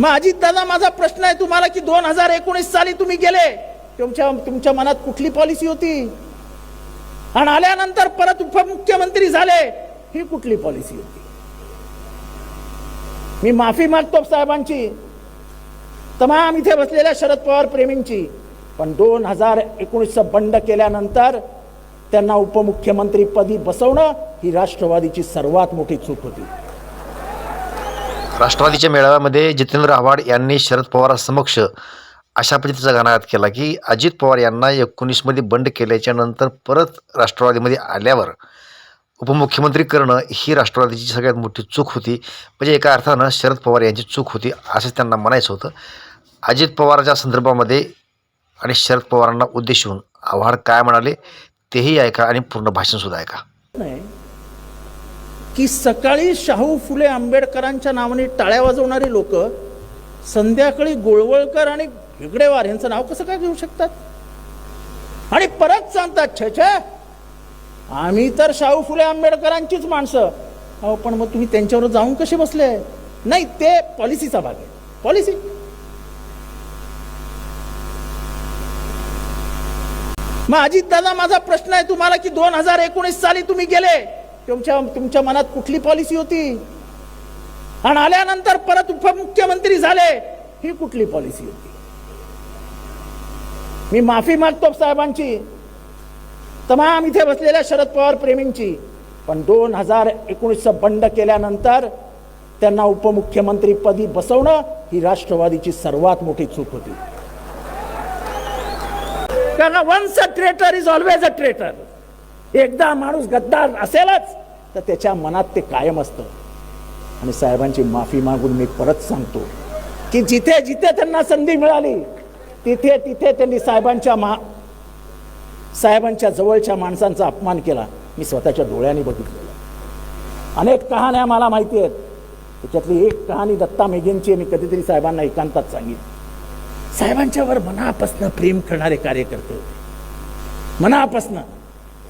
मग अजित दादा माझा प्रश्न आहे तुम्हाला की दोन हजार एकोणीस साली तुम्ही गेले तुमच्या तुमच्या मनात कुठली पॉलिसी होती? आणि आल्यानंतर परत उपमुख्यमंत्री झाले ही कुठली पॉलिसी होती? मी माफी मागतो साहेबांची. तमाम इथे बसलेल्या शरद पवार प्रेमींची. पण दोन हजार एकोणीसचं बंड केल्यानंतर त्यांना उपमुख्यमंत्री पदी बसवणं ही राष्ट्रवादीची सर्वात मोठी चूक होती. राष्ट्रवादीच्या मेळाव्यामध्ये जितेंद्र आव्हाड यांनी शरद पवारांसमक्ष अशा पद्धतीचा गाणाघात केला की अजित पवार यांना एकोणीसमध्ये बंड केल्याच्यानंतर परत राष्ट्रवादीमध्ये आल्यावर उपमुख्यमंत्री करणं ही राष्ट्रवादीची सगळ्यात मोठी चूक होती. म्हणजे एका अर्थानं शरद पवार यांची चूक होती असं त्यांना म्हणायचं होतं. अजित पवाराच्या संदर्भामध्ये आणि शरद पवारांना उद्देशून आव्हाड काय म्हणाले तेही ऐका आणि पूर्ण भाषणसुद्धा ऐका. नाही. की सकाळी शाहू फुले आंबेडकरांच्या नावाने टाळ्या वाजवणारी लोक संध्याकाळी गोळवळकर आणि हेगडेवार यांचं नाव कसं काय घेऊ शकतात? आणि परत सांगतात छे छे आम्ही तर शाहू फुले आंबेडकरांचीच माणसं. अहो पण मग तुम्ही त्यांच्यावर जाऊन कसे बसले? नाही ते पॉलिसीचा भाग आहे. पॉलिसी. मग अजितदादा माझा प्रश्न आहे तुम्हाला की दोन हजार एकोणीस साली तुम्ही गेले. तुमच्या तुमच्या मनात कुठली पॉलिसी होती? आणि आल्यानंतर परत उपमुख्यमंत्री झाले ही कुठली पॉलिसी होती? मी माफी मागतो साहेबांची. तमाम इथे बसलेल्या शरद पवार प्रेमींची. पण दोन हजार एकोणीसचं बंड केल्यानंतर त्यांना उपमुख्यमंत्री पदी बसवणं ही राष्ट्रवादीची सर्वात मोठी चूक होती. कारण once a traitor is always a traitor एकदा माणूस गद्दार असेलच तर त्याच्या मनात ते कायम असतं. आणि साहेबांची माफी मागून मी परत सांगतो की जिथे जिथे त्यांना संधी मिळाली तिथे तिथे त्यांनी साहेबांच्या मा साहेबांच्या जवळच्या माणसांचा अपमान केला. मी स्वतःच्या डोळ्याने बघितलेलं अनेक कहाण्या मला माहिती आहेत. त्याच्यातली एक कहाणी दत्ता मेघेंची मी कधीतरी साहेबांना एकांतात सांगितली साहेबांच्यावर मनापासनं प्रेम करणारे कार्यकर्ते होते. मनापासनं.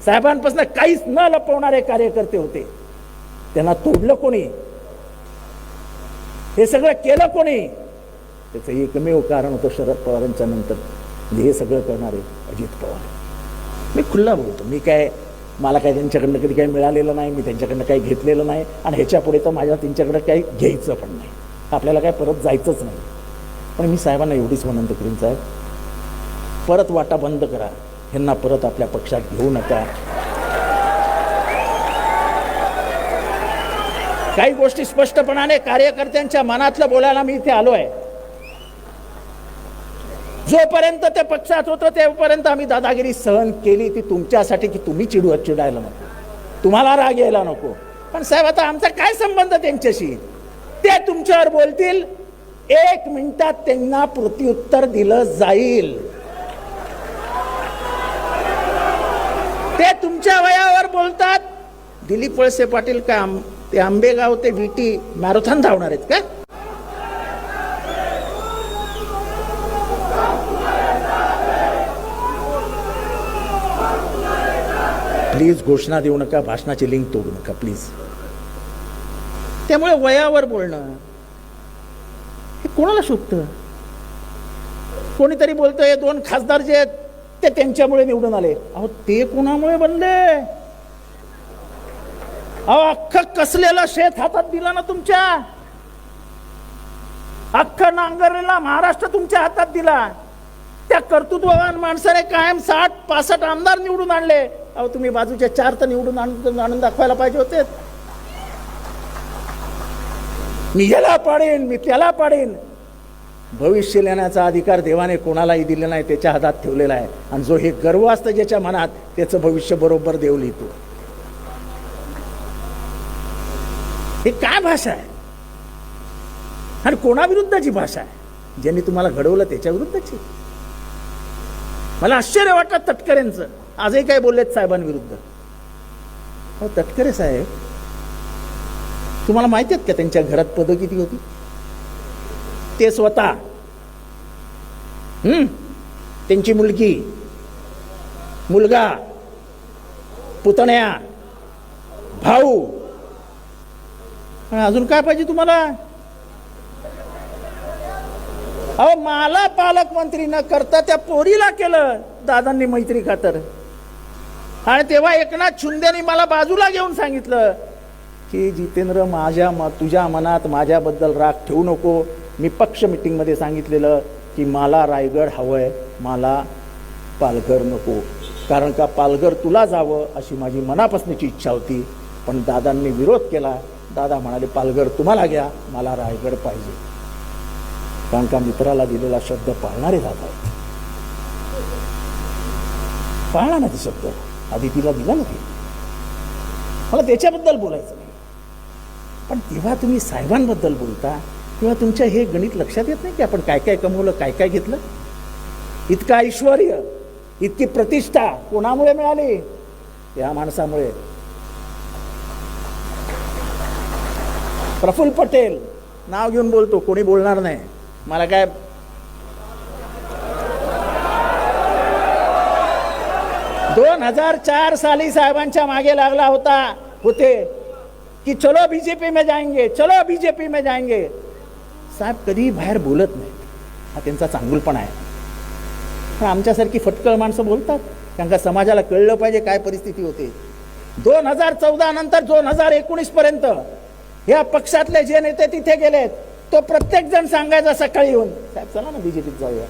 साहेबांपासून काहीच न लपवणारे कार्यकर्ते होते. त्यांना तोडलं कोणी? हे सगळं केलं कोणी? त्याचं एकमेव कारण होतं शरद पवारांच्या नंतर. म्हणजे हे सगळं करणारे अजित पवार. मी खुल्ला बोलतो. मी काय मला काय त्यांच्याकडनं कधी काही मिळालेलं नाही मी त्यांच्याकडनं काही घेतलेलं नाही आणि ह्याच्यापुढे तर माझ्या त्यांच्याकडं काही घ्यायचं पण नाही. आपल्याला काय परत जायचंच नाही. पण मी साहेबांना एवढीच विनंती करीन साहेब परत वाटा बंद करा. ह्यांना परत आपल्या पक्षात घेऊ नका. काही गोष्टी स्पष्टपणाने कार्यकर्त्यांच्या मनातलं बोलायला मी इथे आलो आहे जोपर्यंत ते पक्षात होतं तेपर्यंत आम्ही दादागिरी सहन केली ती तुमच्यासाठी की तुम्ही चिडू चिडायला नको. तुम्हाला राग यायला नको. पण साहेब आता आमचा काय संबंध त्यांच्याशी? ते तुमच्यावर बोलतील. एक मिनिटात त्यांना प्रत्युत्तर दिलं जाईल. ते तुमच्या वयावर बोलतात. दिलीप वळसे पाटील काय ते आंबेगाव ते विटी मॅरेथॉन धावणार आहेत का? प्लीज घोषणा देऊ नका भाषणाची लिंक तोडू नका प्लीज. त्यामुळे वयावर बोलणं हे कोणाला शोभतं? कोणीतरी बोलतोय दोन खासदार जे आहेत ते त्यांच्यामुळे निवडून आले. अहो ते कोणामुळे बनले? अहो अख्खं कसलेलं शेत हातात दिलं ना तुमच्या? अख्खं नांगरलेला महाराष्ट्र तुमच्या हातात दिला. त्या कर्तृत्ववान माणसाने कायम साठ पासष्ट आमदार निवडून आणले. अहो तुम्ही बाजूच्या चार तर निवडून आणून आणून दाखवायला पाहिजे होते. मी याला पाडेन मी त्याला पाडेन. भविष्य लिहिण्याचा अधिकार देवाने कोणालाही दिलेला नाही त्याच्या हातात ठेवलेला आहे. आणि जो हे गर्व असतं ज्याच्या मनात त्याचं भविष्य बरोबर देव लिहितो हे काय भाषा आहे? आणि कोणाविरुद्धची भाषा आहे? ज्यांनी तुम्हाला घडवलं त्याच्या विरुद्धची मला आश्चर्य वाटलं तटकरेंचं. आजही काय बोललेत साहेबांविरुद्ध? हो तटकरे साहेब. तुम्हाला माहिती आहेत का त्यांच्या घरात पदं किती होती? ते स्वतः त्यांची मुलगी मुलगा पुतण्या भाऊ. अजून काय पाहिजे तुम्हाला? अहो मला पालकमंत्री न करता त्या पोरीला केलं दादांनी मैत्री खातर. आणि तेव्हा एकनाथ शिंदेनी मला बाजूला घेऊन सांगितलं की जितेंद्र माझ्या म तुझ्या मनात माझ्याबद्दल राग ठेवू नको. मी पक्ष मिटिंगमध्ये सांगितलेलं. की मला रायगड हवंय मला पालघर नको. कारण का पालघर तुला जावं अशी माझी मनापासूनची इच्छा होती. पण दादांनी विरोध केला. दादा म्हणाले पालघर तुम्हाला घ्या मला रायगड पाहिजे. कारण का मित्राला दिलेला शब्द पाळणारे दादा आहेत. पाळला ना ते शब्द. आधी तिला दिला ना मला त्याच्याबद्दल बोलायचं नाही. पण तेव्हा तुम्ही साहेबांबद्दल बोलता. किंवा तुमच्या हे गणित लक्षात येत नाही की आपण काय काय कमवलं काय काय घेतलं? इतकं ऐश्वर इतकी प्रतिष्ठा कोणामुळे मिळाली? या माणसामुळे. प्रफुल्ल पटेल नाव घेऊन बोलतो कोणी बोलणार नाही. मला काय दोन हजार चार साली साहेबांच्या मागे लागला होता होते की चलो बीजेपी में जाएंगे चलो बीजेपी में जाएंगे. साहेब कधीही बाहेर बोलत नाहीत हा त्यांचा चांगुलपणा आहे. पण आमच्यासारखी फटकळ माणसं बोलतात. कारण का समाजाला कळलं पाहिजे काय परिस्थिती होते. दोन हजार चौदा नंतर दोन हजार एकोणीस पर्यंत या पक्षातले जे नेते तिथे गेलेत तो प्रत्येक जण सांगायचा सकाळी येऊन साहेब चला ना बीजेपीत जाऊया.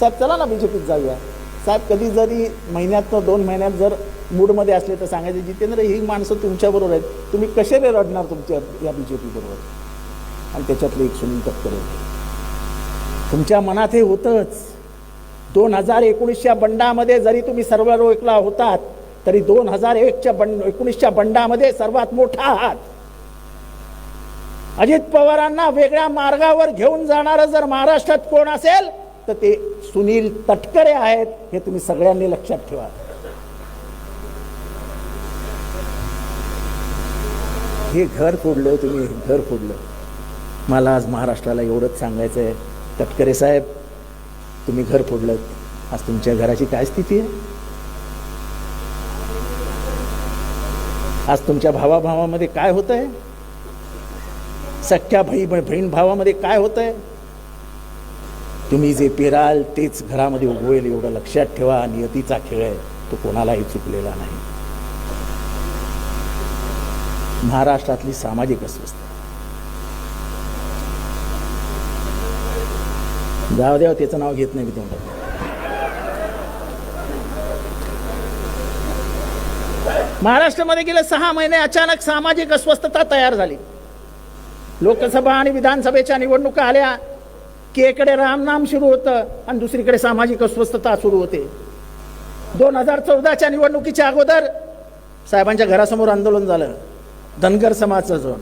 साहेब चला ना बीजेपीत जाऊया. साहेब कधी जरी महिन्यात दोन महिन्यात जर मूडमध्ये असले तर सांगायचे जितेंद्र ही माणसं तुमच्याबरोबर आहेत. तुम्ही कसे रे रडणार तुमच्या या बी जे पीबरोबर आणि त्याच्यातले एक सुनील तटकरे होते. तुमच्या मनात हे होतंच. दोन हजार एकोणीसच्या बंडामध्ये जरी तुम्ही सर्व एकला होतात तरी दोन हजार एकच्या बंड एकोणीसच्या बंडामध्ये सर्वात मोठा आहात. अजित पवारांना वेगळ्या मार्गावर घेऊन जाणारं जर महाराष्ट्रात कोण असेल तर ते सुनील तटकरे आहेत हे तुम्ही सगळ्यांनी लक्षात ठेवा. हे घर फोडलं तुम्ही हे घर फोडलं. मला आज महाराष्ट्राला एवढंच सांगायचं आहे तटकरे साहेब तुम्ही घर फोडलं आज तुमच्या घराची काय स्थिती आहे? आज तुमच्या भावाभावामध्ये काय होत आहे सख्या भाई बहीण भावामध्ये काय होत आहे तुम्ही जे पेराल तेच घरामध्ये उगवेल एवढं लक्षात ठेवा. नियतीचा खेळ आहे. तो कोणालाही चुकलेला नाही. महाराष्ट्रातली सामाजिक अस्वस्थता जाऊ द्या त्याचं नाव घेत नाही मी तोंडात. महाराष्ट्रामध्ये गेले सहा महिने अचानक सामाजिक अस्वस्थता तयार झाली. लोकसभा आणि विधानसभेच्या निवडणुका आल्या की एकडे रामनाम सुरू होतं आणि दुसरीकडे सामाजिक अस्वस्थता सुरू होते. दोन हजार चौदाच्या निवडणुकीच्या अगोदर साहेबांच्या घरासमोर आंदोलन झालं. धनगर समाजचं.